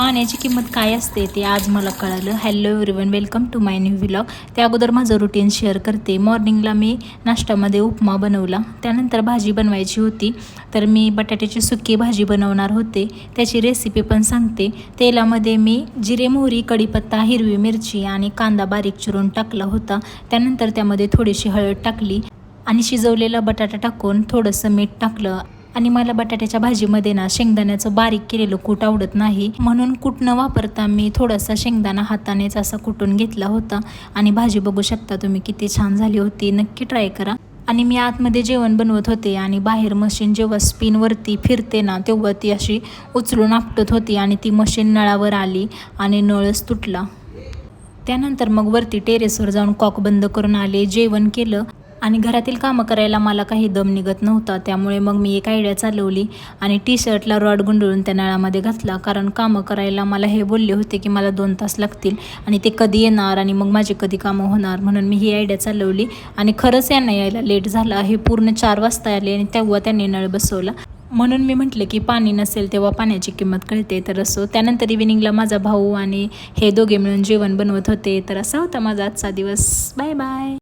पाण्याची किंमत काय असते ते आज मला कळालं. Hello everyone welcome to my new vlog त्या अगोदर माझं रुटीन शेअर करते. मॉर्निंगला मी नाश्त्यामध्ये उपमा बनवला. त्यानंतर भाजी बनवायची होती. तर मी बटाट्याची सुकी भाजी बनवणार होते. त्याची रेसिपी पण सांगते. तेलामध्ये मी जिरे मोहरी कढीपत्ता हिरवी मिरची आणि कांदा बारीक चिरून टाकला होता. त्यानंतर त्यामध्ये थोडीशी हळद टाकली आणि शिजवलेला बटाटा टाकून थोडंसं मीठ टाकलं. आणि मला बटाट्याच्या भाजीमध्ये ना शेंगदाण्याचं बारीक केलेलं कूट आवडत नाही. म्हणून कूट न वापरता मी थोडासा शेंगदाणा हातानेच असा कुटून घेतला होता. आणि भाजी बघू शकता तुम्ही किती छान झाली होती. नक्की ट्राय करा. आणि मी आतमध्ये जेवण बनवत होते आणि बाहेर मशीन जेव्हा स्पिनवरती फिरते ना तेव्हा ती अशी उचलून आपटत होती आणि ती मशीन नळावर आली आणि नळच तुटला. त्यानंतर मग वरती टेरेसवर जाऊन कॉक बंद करून आले. जेवण केलं. आणि घरातील कामं करायला मला काही दम निघत नव्हता. त्यामुळे मग मी एक आयडिया चालवली आणि टी शर्टला रॉड गुंडळून त्या नळामध्ये घातला. कारण कामं करायला मला हे बोलले होते की मला दोन तास लागतील आणि ते कधी येणार आणि मग माझी कधी कामं होणार म्हणून मी ही आयडिया चालवली. आणि खरंच यांना यायला लेट झाला. हे पूर्ण चार वाजता आले आणि तेव्हा त्यांनी नळ बसवला. म्हणून मी म्हटले की पाणी नसेल तेव्हा पाण्याची किंमत कळते. तर असो त्यानंतर इव्हिनिंगला माझा भाऊ आणि हे दोघे मिळून जेवण बनवत होते. तर असा होता माझा आजचा दिवस. Bye bye